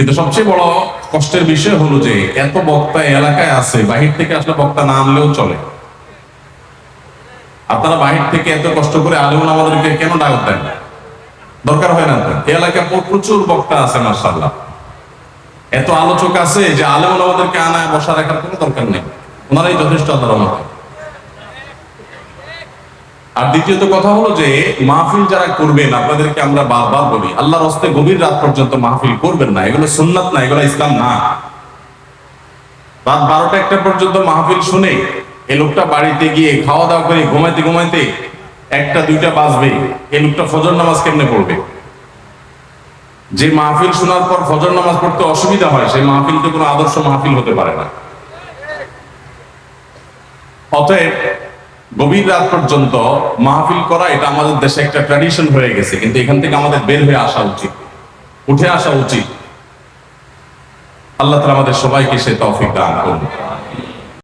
কিন্তু সবচেয়ে বড় কষ্টের বিষয় হলো যে এত বক্তা এলাকায় আছে, বাহির থেকে আসলে বক্তা না আনলেও চলে। আপনারা বাহির থেকে এত কষ্ট করে আলেমন আমাদেরকে কেন ডাক দেন? দরকার হয় না এলাকায় প্রচুর বক্তা আছে মার্শাল্লাহ এত আলোচক আছে যে আলেমন আমাদেরকে আনায় বসা রাখার কোনো দরকার নেই। ওনারাই যথেষ্ট রহমতে। আর দ্বিতীয়ত কথা হলো যে, মাহফিল যারা করবেন, আপনাদেরকে আমরা বারবার বলি, আল্লাহর হস্তে গভীর রাত পর্যন্ত মাহফিল করবেন না, এগুলো সুন্নাত না, এগুলো ইসলাম না। রাত বারোটা একটা পর্যন্ত মাহফিল শুনে এই লোকটা বাড়িতে গিয়ে খাওয়া দাওয়া করে ঘুমাইতে ঘুমাইতে একটা, দুইটা বাজবে, এই লোকটা ফজর নামাজ কেমনে পড়বে? যে মাহফিল শোনার পর ফজর নামাজ পড়তে অসুবিধা হয়, সেই মাহফিল তো কোনো আদর্শ মাহফিল হতে পারে না। অতএব গভীর রাত পর্যন্ত মাহফিল করা, এটা আমাদের দেশে একটা ট্র্যাডিশন হয়ে গেছে, কিন্তু এখান থেকে আমাদের বের হয়ে আসা উচিত। উঠে আসা উচিত। আল্লাহ তালা আমাদের সবাইকে সে তৌফিক দান করুন।